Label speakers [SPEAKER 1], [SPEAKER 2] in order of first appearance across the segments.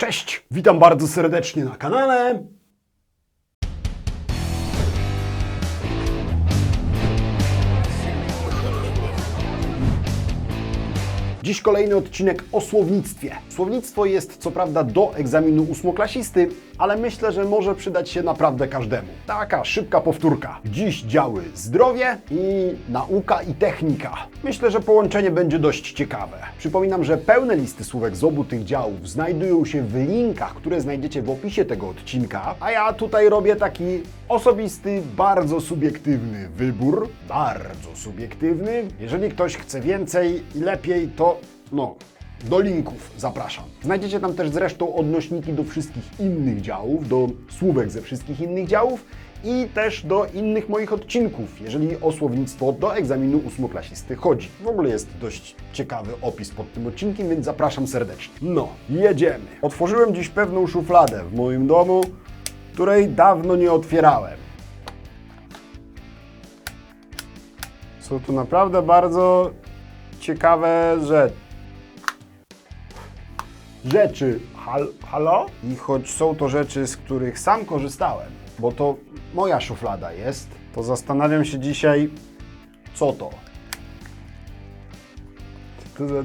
[SPEAKER 1] Cześć, witam bardzo serdecznie na kanale. Dziś kolejny odcinek o słownictwie. Słownictwo jest co prawda do egzaminu ósmoklasisty, ale myślę, że może przydać się naprawdę każdemu. Taka szybka powtórka. Dziś działy zdrowie i nauka i technika. Myślę, że połączenie będzie dość ciekawe. Przypominam, że pełne listy słówek z obu tych działów znajdują się w linkach, które znajdziecie w opisie tego odcinka, a ja tutaj robię taki osobisty, bardzo subiektywny wybór. Bardzo subiektywny. Jeżeli ktoś chce więcej i lepiej, to no, do linków zapraszam. Znajdziecie tam też zresztą odnośniki do wszystkich innych działów, do słówek ze wszystkich innych działów i też do innych moich odcinków, jeżeli o słownictwo do egzaminu ósmoklasisty chodzi. W ogóle jest dość ciekawy opis pod tym odcinkiem, więc zapraszam serdecznie. No, jedziemy. Otworzyłem dziś pewną szufladę w moim domu, której dawno nie otwierałem. Są tu naprawdę bardzo ciekawe rzeczy. Rzeczy. Hal, halo? I choć są to rzeczy, z których sam korzystałem, bo to moja szuflada jest, to zastanawiam się dzisiaj, co to. Co to za,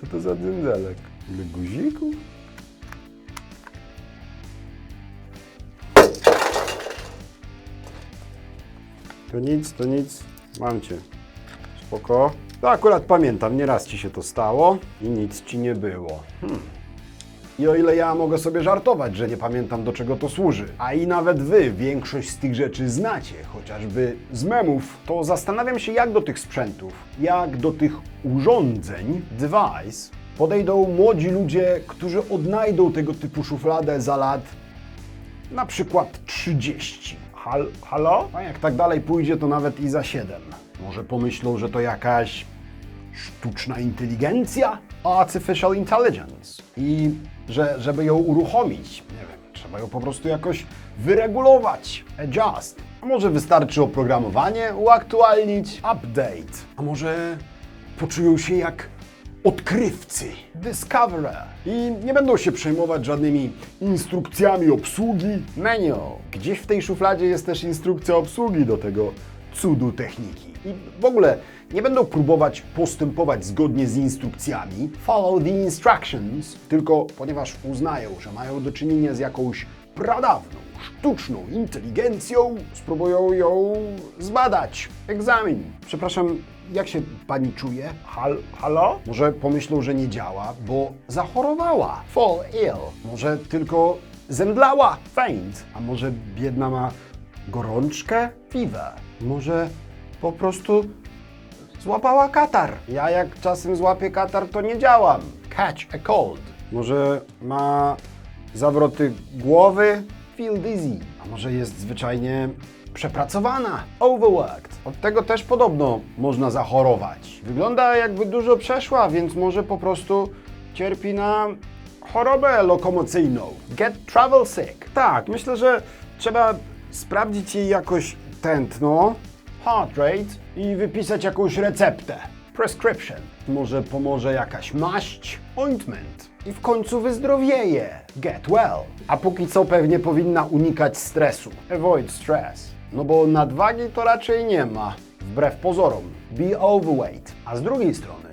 [SPEAKER 1] co to za dyndelek? Ile guzików? To nic, to nic. Mam cię. Spoko. To akurat pamiętam, nieraz ci się to stało i nic ci nie było. Hmm. I o ile ja mogę sobie żartować, że nie pamiętam do czego to służy, a i nawet wy większość z tych rzeczy znacie, chociażby z memów, to zastanawiam się jak do tych sprzętów, jak do tych urządzeń, device, podejdą młodzi ludzie, którzy odnajdą tego typu szufladę za lat na przykład 30. Hal, halo? A jak tak dalej pójdzie, to nawet i za 7. Może pomyślą, że to jakaś sztuczna inteligencja? Artificial intelligence. I że, żeby ją uruchomić, nie wiem, trzeba ją po prostu jakoś wyregulować, adjust. A może wystarczy oprogramowanie uaktualnić, update. A może poczują się jak odkrywcy, discoverer. I nie będą się przejmować żadnymi instrukcjami obsługi. Menu. Gdzieś w tej szufladzie jest też instrukcja obsługi do tego cudu techniki. I w ogóle nie będą próbować postępować zgodnie z instrukcjami, follow the instructions, tylko ponieważ uznają, że mają do czynienia z jakąś pradawną, sztuczną inteligencją, spróbują ją zbadać. Egzamin. Przepraszam, jak się pani czuje? Hal, halo? Może pomyślą, że nie działa, bo zachorowała. Fall ill. Może tylko zemdlała. Faint. A może biedna ma gorączkę? Fever. Może po prostu złapała katar. Ja jak czasem złapię katar, to nie działam. Catch a cold. Może ma zawroty głowy? Feel dizzy. A może jest zwyczajnie przepracowana? Overworked. Od tego też podobno można zachorować. Wygląda jakby dużo przeszła, więc może po prostu cierpi na chorobę lokomocyjną. Get travel sick. Tak, myślę, że trzeba sprawdzić jej jakoś tętno, heart rate i wypisać jakąś receptę. Prescription. Może pomoże jakaś maść, ointment. I w końcu wyzdrowieje. Get well. A póki co pewnie powinna unikać stresu. Avoid stress. No bo nadwagi to raczej nie ma. Wbrew pozorom. Be overweight. A z drugiej strony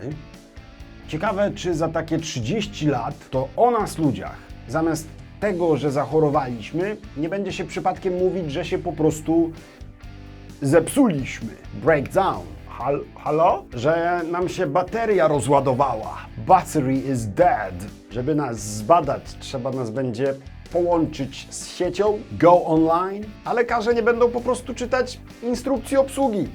[SPEAKER 1] Ciekawe, czy za takie 30 lat to o nas ludziach, zamiast tego, że zachorowaliśmy, nie będzie się przypadkiem mówić, że się po prostu zepsuliśmy. Breakdown. Hal, halo? Że nam się bateria rozładowała. Battery is dead. Żeby nas zbadać, trzeba nas będzie połączyć z siecią, go online, a lekarze nie będą po prostu czytać instrukcji obsługi.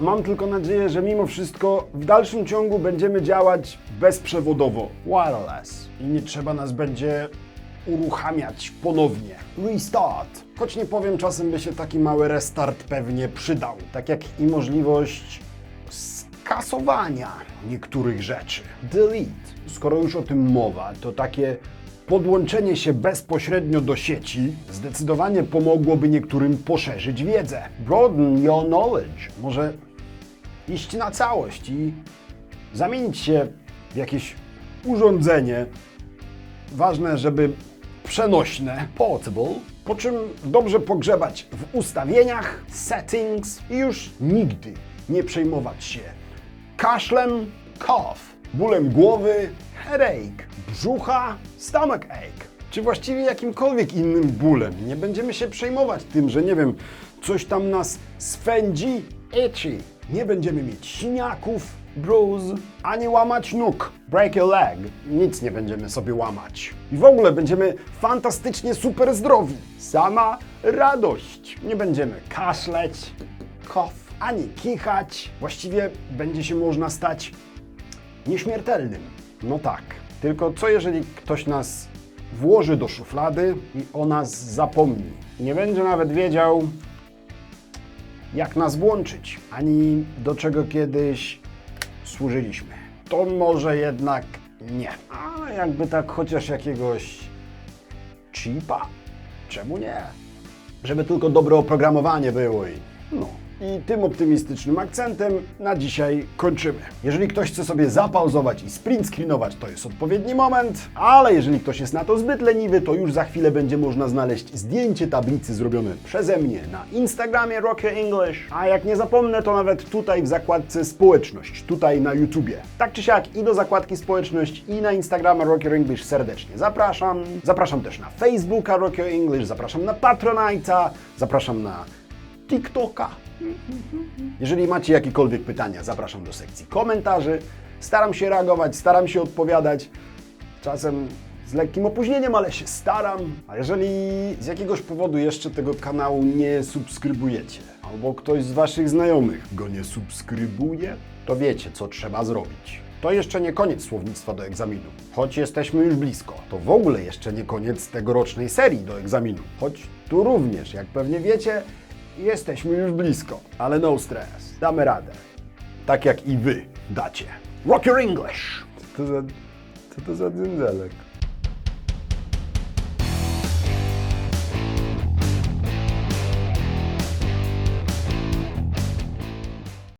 [SPEAKER 1] Mam tylko nadzieję, że mimo wszystko w dalszym ciągu będziemy działać bezprzewodowo, wireless i nie trzeba nas będzie uruchamiać ponownie. Restart. Choć nie powiem, czasem by się taki mały restart pewnie przydał, tak jak i możliwość skasowania niektórych rzeczy. Delete. Skoro już o tym mowa, to takie podłączenie się bezpośrednio do sieci zdecydowanie pomogłoby niektórym poszerzyć wiedzę. Broaden your knowledge. Może iść na całość i zamienić się w jakieś urządzenie ważne, żeby przenośne, portable, po czym dobrze pogrzebać w ustawieniach, settings i już nigdy nie przejmować się kaszlem, cough, bólem głowy, headache, brzucha, stomachache, czy właściwie jakimkolwiek innym bólem. Nie będziemy się przejmować tym, że nie wiem, coś tam nas swędzi, itchy. Nie będziemy mieć siniaków, bruise, ani łamać nóg, break your leg. Nic nie będziemy sobie łamać. I w ogóle będziemy fantastycznie super zdrowi. Sama radość. Nie będziemy kaszleć, cough, ani kichać. Właściwie będzie się można stać nieśmiertelnym. No tak. Tylko co jeżeli ktoś nas włoży do szuflady i o nas zapomni? Nie będzie nawet wiedział, jak nas włączyć, ani do czego kiedyś służyliśmy. To może jednak nie. A jakby tak chociaż jakiegoś chipa? Czemu nie? Żeby tylko dobre oprogramowanie było i no. I tym optymistycznym akcentem na dzisiaj kończymy. Jeżeli ktoś chce sobie zapauzować i sprint screenować, to jest odpowiedni moment, ale jeżeli ktoś jest na to zbyt leniwy, to już za chwilę będzie można znaleźć zdjęcie tablicy zrobione przeze mnie na Instagramie Rock English, a jak nie zapomnę, to nawet tutaj w zakładce społeczność, tutaj na YouTubie. Tak czy siak i do zakładki społeczność i na Instagrama Rock English serdecznie zapraszam. Zapraszam też na Facebooka Rock English, zapraszam na Patronite'a, zapraszam na TikToka. Jeżeli macie jakiekolwiek pytania, zapraszam do sekcji komentarzy. Staram się reagować, staram się odpowiadać. Czasem z lekkim opóźnieniem, ale się staram. A jeżeli z jakiegoś powodu jeszcze tego kanału nie subskrybujecie, albo ktoś z Waszych znajomych go nie subskrybuje, to wiecie, co trzeba zrobić. To jeszcze nie koniec słownictwa do egzaminu, choć jesteśmy już blisko. To w ogóle jeszcze nie koniec tegorocznej serii do egzaminu, choć tu również, jak pewnie wiecie, jesteśmy już blisko. Ale no stress, damy radę. Tak jak i Wy dacie. Rock your English! Co to za, co to za dyndelek?